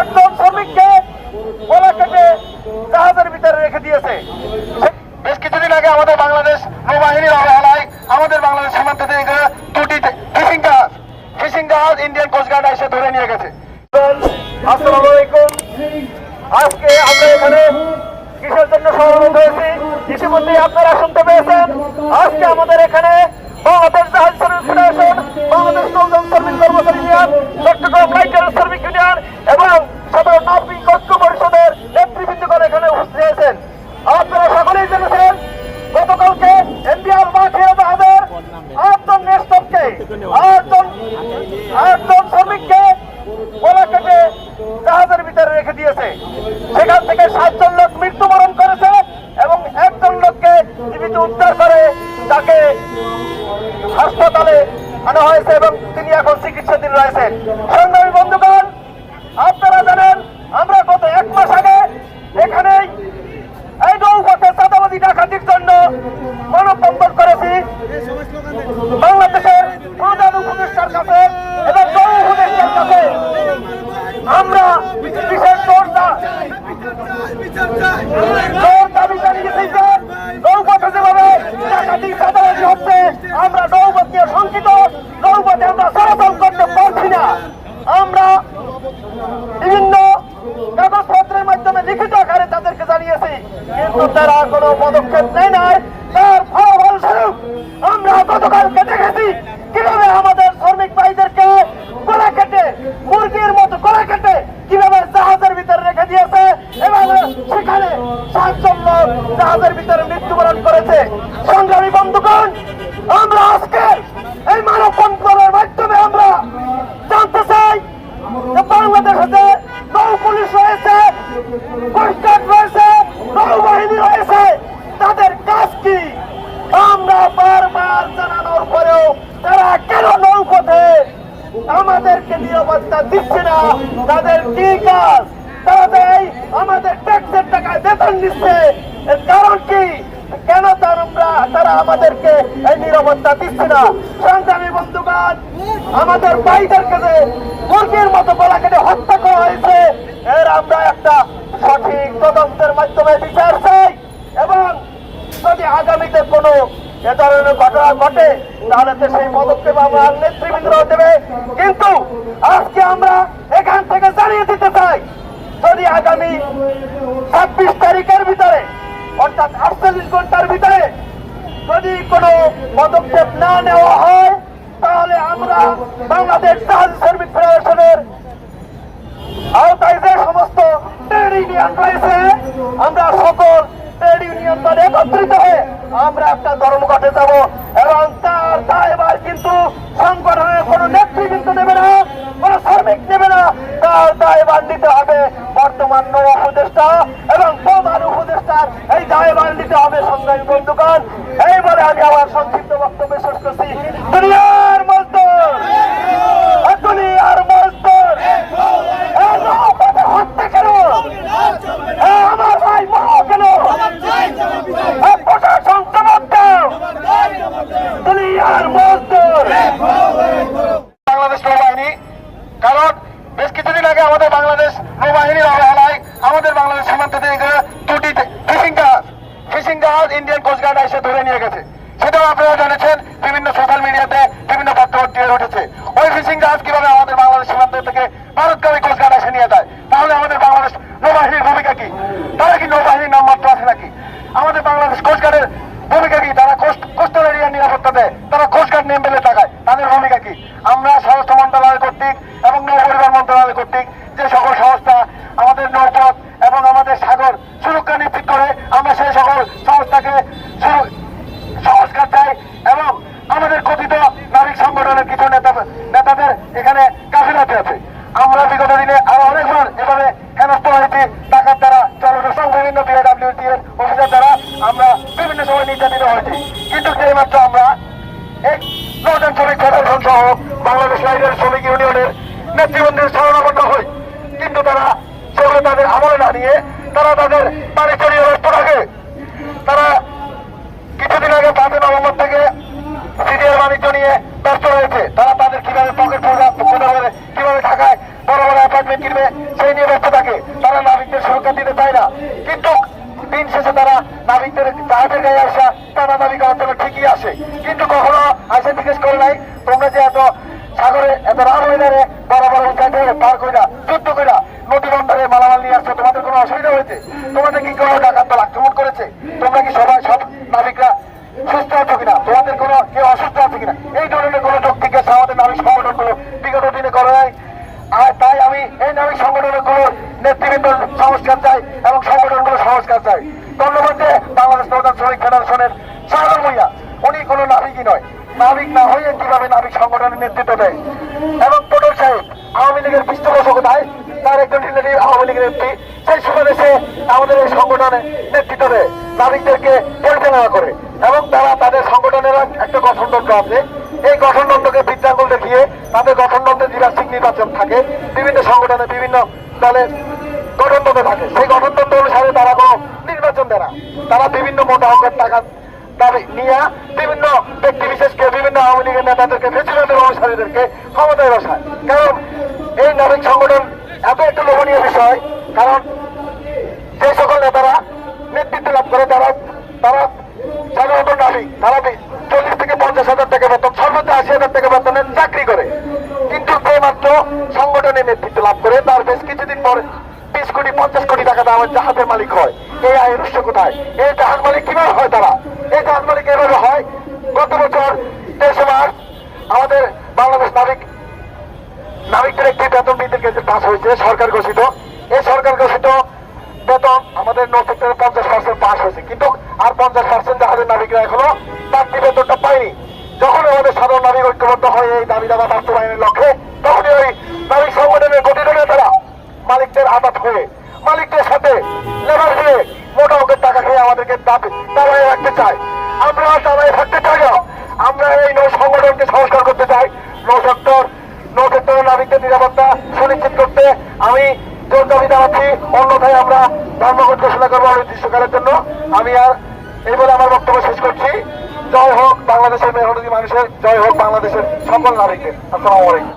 একজন শ্রমিককে গলা কেটে জাহাজের ভিতরে রেখে দিয়েছে। বেশ কিছুদিন আগে আমাদের বাংলাদেশ নৌবাহিনীর অবহেলায় আমাদের বাংলাদেশ সীমান্ত থেকে দুটি ফিশিং জাহাজ ফিশিং জাহাজ ইন্ডিয়ান কোস্টগার্ড এসে ধরে নিয়ে গেছে। আসসালামু আলাইকুম। আজকে আমরা এখানে কিসের জন্য সমবেত হয়েছি? ইতিমধ্যে আপনারা শুনতে পেয়েছেন। আজকে আমাদের এখানে জাহাজ আটজন আটজন শ্রমিককে গলা জাহাজের ভিতরে রেখে দিয়েছে। সেখান থেকে সাতজন লোক মৃত্যুবরণ করেছে এবং একজন লোককে জীবিত উদ্ধার করে তাকে হাসপাতালে আনা হয়েছে এবং তিনি এখন চিকিৎসাধীন রয়েছেন। সংগ্রামী বন্ধুগণ, আপনারা জানেন, আমরা গত এক মাস আগে এখানেই এই নৌপথে চাঁদাবাজি ডাকাতির জন্য মানববন্ধন করেছি। বাংলাদেশের প্রধান উপদেষ্টার কাছে এবং উপদেষ্টার কাছে। আমরা বিশেষ জোর দা- জোর দাবি জানিয়েছি যে নৌপথে যেভাবে ডাকাতি চাঁদাবাজি হচ্ছে আমরা নৌপথ নিয়ে শঙ্কিত নৌপথে আমরা চলাচল করতে পারছি না আমরা বিভিন্ন কাগজপত্রের মাধ্যমে লিখিত আকারে তাদেরকে জানিয়েছি কিন্তু তারা কোনো পদক্ষেপ নেয় নাই তার ফলাফল স্বরূপ আমরা গতকালকে দেখেছি কীভাবে আমাদের শ্রমিক ভাইদেরকে গলা কেটে মুরগির মতো গলা কেটে কীভাবে জাহাজের ভিতরে রেখে দিয়েছে এবং সেখানে সাতজন লোক জাহাজের ভিতরে মৃত্যুবরণ করেছে। সংগ্রামী বন্ধুগণ, আমরা আজকে এই মানব বন্ধনের মাধ্যমে আমরা জানতে চাই যে যে নৌ পুলিশ রয়েছে কোস্টগার্ড রয়েছে, নৌবাহিনী রয়েছে, তাদের কাজ কি? আমরা বারবার জানানোর পরেও তারা কেন নৌপথে আমাদেরকে নিরাপত্তা দিচ্ছে না? তাদের কি কাজ? তারা আমাদের ট্যাক্সের টাকায় বেতন দিচ্ছে এর কারণ কি কেন তার আমরা তারা আমাদেরকে এই নিরাপত্তা দিচ্ছে না। সংগ্রামী বন্ধুগণ, আমাদের ভাইদের কাছে মুরগির মতো গলা কেটে হত্যা করা হয়েছে, এর আমরা একটা সঠিক তদন্তের মাধ্যমে বিচার চাই এবং যদি আগামীতে কোনো এ ধরনের ঘটনা ঘটে, তাহলে তো সেই পদক্ষেপ আমরা নেতৃবৃন্দ দেবে। কিন্তু আজকে আমরা এখান থেকে জানিয়ে দিতে চাই, যদি আগামী ছাব্বিশ তারিখের ভিতরে, অর্থাৎ আটচল্লিশ ঘণ্টার যদি কোনো পদক্ষেপ না নেওয়া হয়, তাহলে আমরা বাংলাদেশ জাহাজ শ্রমিক ফেডারেশনের আওতায় যে সমস্ত ট্রেড ইউনিয়ন রয়েছে, আমরা সকল ট্রেড ইউনিয়ন দল একত্রিত হয়ে আমরা একটা ধর্মঘটে যাব এবং তার দায়ভার কিন্তু সংগঠনের কোনো নেতৃবৃন্দ নেবে না, কোনো শ্রমিক নেবে না। তার দায়ভার নিতে হবে বর্তমান নৌ উপদেষ্টা এবং প্রধান উপদেষ্টার এই দায়ভার নিতে হবে সংগ্রামী বন্ধুগণ এই বলে আমি আমার সংক্ষিপ্ত বক্তব্য শেষ করছি দুনিয়ার মজদুর দুনিয়ার মজদুর এই নৌপথে হত্যা কেন এই আমার ভাই মরো কেন এই প্রশাসন জবাব দাও দুনিয়ার মজদুর বাংলাদেশ নৌবাহিনী কারণ বেশ কিছুদিন আগে আমাদের বাংলাদেশ নৌবাহিনীর অবহেলায় আমাদের বাংলাদেশ সীমান্ত থেকে দুটি ফিশিং জাহাজ ফিশিং জাহাজ ইন্ডিয়ান কোস্টগার্ড এসে ধরে নিয়ে গেছে। সেটাও আপনারা জানেছেন, বিভিন্ন সোশ্যাল মিডিয়াতে বিভিন্ন পত্রপত্রিকায় উঠেছে। ওই ফিশিং জাহাজ কীভাবে আমাদের বাংলাদেশ সীমান্ত থেকে ভারতকারী কোস্টগার্ড এসে নিয়ে যায়? তাহলে আমাদের বাংলাদেশ নৌবাহিনীর ভূমিকা কি? তারা কি নৌবাহিনীর নামমাত্র আছে নাকি? আমাদের বাংলাদেশ কোস্টগার্ডের ভূমিকা কি? তারা কোস্টাল এরিয়ার নিরাপত্তা দেয়। তারা কোস্টগার্ড নেম বেলে টাকায় তাদের ভূমিকা কি? আমরা স্বরাষ্ট্র মন্ত্রণালয় কর্তৃক এবং নৌ পরিবার মন্ত্রণালয় কর্তৃক যে সকল সংস্থা আমাদের নৌপথ এবং আমাদের সাগর সুরক্ষা নিশ্চিত করে আমরা সেই সকল সংস্থাকে সুর- সংস্কার চাই এবং আমাদের কথিত নাবিক সংগঠনের কিছু নেতা নেতাদের এখানে কাফিলাতে আছে। আমরা বিগত দিনে আরও অনেকবার এভাবে হেনস্থ হয়েছি টাকার দ্বারা চলন বিভিন্ন এর অফিসার দ্বারা আমরা বিভিন্ন সময় নির্যাতিত হয়েছি। কিন্তু যেই মাত্র আমরা এই নৌযান শ্রমিক সহ বাংলাদেশ লাইনের শ্রমিক ইউনিয়নের নেতৃবৃন্দের হই। কিন্তু তারা সেগুলো তাদের আমলে না নিয়ে তারা তাদের ব্যস্ত থাকে তারা কিছুদিন আগে পাঁচই নভেম্বর থেকে সিরিয়ার বাণিজ্য নিয়ে ব্যস্ত রয়েছে তারা তাদের কীভাবে পকেট পূজা কীভাবে ঢাকায় বড় বড় অ্যাপার্টমেন্ট কিনবে কিনবে সেই নিয়ে ব্যস্ত থাকে তারা নাবিকদের সুরক্ষা দিতে চায় না কিন্তু দিন শেষে তারা নাবিকদের জাহাজের গায়ে আসা টানা দাবি জন্য আসে কিন্তু কখনো আসে জিজ্ঞেস করে নাই, তোমরা যে এত সাগরে, এত রাম ওয়েদারে বরাবর উঁচাইতে পার কইরা, যুদ্ধ কইরা নদী বন্দরে মালামাল নিয়ে আসছো, তোমাদের কোনো অসুবিধা হয়েছে? তোমাদের কি কোনো ডাকাত দল আক্রমণ করেছে? তোমরা কি সবাই সব নাবিকরা সুস্থ আছো কিনা? তোমাদের কোনো কেউ অসুস্থ আছে কিনা? এই ধরনের কোনো যৌক্তিক আমাদের নাবিক সংগঠনগুলো বিগত দিনে করে নাই। আর তাই আমি এই নাবিক সংগঠনগুলোর নেতৃবৃন্দ সংস্কার চাই এবং সংগঠনগুলো সংস্কার চাই। ধন্যবাদ যে বাংলাদেশ প্রধান শ্রমিক ফেডারেশনের উনি কোনো নাবিকই নয়। নাবিক না হয়ে কীভাবে নাবিক সংগঠনের নেতৃত্ব দেয়? এবং পটল সাহেব আওয়ামী লীগের পৃষ্ঠপোষকতায় তার একজন রিলেটিভ আওয়ামী লীগের এমপি সেই সুবাদে সে আমাদের এই সংগঠনে নেতৃত্ব দেয়। নাবিকদেরকে পরিচালনা করে এবং তারা তাদের সংগঠনের একটা গঠনতন্ত্র আছে। এই গঠনতন্ত্রকে বৃদ্ধাঙ্গুল দেখিয়ে তাদের গঠনতন্ত্রে দ্বিবার্ষিক নির্বাচন থাকে, বিভিন্ন সংগঠনে বিভিন্ন দলের গঠনতন্ত্র থাকে। সেই গঠনতন্ত্র অনুসারে তারা কোনো নির্বাচন দেয় না। তারা বিভিন্ন মোটা অঙ্কের টাকা নিয়ে বিভিন্ন ব্যক্তি বিশেষকে বিভিন্ন আওয়ামী লীগের নেতাদেরকে প্রেসিডেন্টের অনুসারীদেরকে ক্ষমতায় বসায়। কারণ এই নাবিক সংগঠন এত একটা লোভনীয় বিষয়, কারণ যে সকল নেতারা নেতৃত্ব লাভ করে, তারা তারা সাধারণত নাবিক তারা চল্লিশ থেকে পঞ্চাশ হাজার টাকা বেতন, সর্বোচ্চ আশি হাজার টাকা বেতনের চাকরি করে। কিন্তু যে মাত্র সংগঠনের নেতৃত্ব লাভ করে, তার বেশ কিছুদিন পর বিশ কোটি, পঞ্চাশ কোটি টাকা দামের জাহাজের মালিক হয়। এই আয়ের উৎস কোথায়? এই জাহাজ মালিক কীভাবে হয় তারা? এই জাহাজ মালিক এভাবে হয়? গত বছর তেইশে মার্চ আমাদের বাংলাদেশ নাবিক, নাবিকদের একটি বেতন বৃদ্ধির ক্ষেত্রে পাস হয়েছে, সরকার ঘোষিত। এই সরকার ঘোষিত বেতন আমাদের নৌ সেক্টরে পঞ্চাশ পার্সেন্ট পাস হয়েছে। কিন্তু আর পঞ্চাশ পার্সেন্ট জাহাজের নাবিকরা এখনও চাকরি বেতনটা পায়নি। যখন আমাদের সাধারণ নাবিক ঐক্যবদ্ধ হয়, এই দাবি দাবা বাস্তবায়নের লক্ষ্যে, তখনই ওই নাবিক সংগঠনের গঠিত নেতারা মালিকদের আঘাত হয়ে মালিকদের সাথে লেবার দিয়ে মোটা অঙ্কের টাকা খেয়ে দাবি দাবায় রাখতে চায়। আমরা দাবায় থাকতে চাই আমরা এই নৌ সংগঠনকে সংস্কার করতে চাই। নৌ সেক্টর, নৌ সেক্টরের নাবিকদের নিরাপত্তা সুনিশ্চিত করতে আমি জোর দাবি জানাচ্ছি। অন্যথায় আমরা ধর্মঘট ঘোষণা করব অনির্দিষ্টকালের জন্য। আমি আর এই বলে আমার বক্তব্য শেষ করছি। জয় হোক বাংলাদেশের মেহনতি মানুষের, জয় হোক বাংলাদেশের সকল নাবিকের আসসালামু আলাইকুম।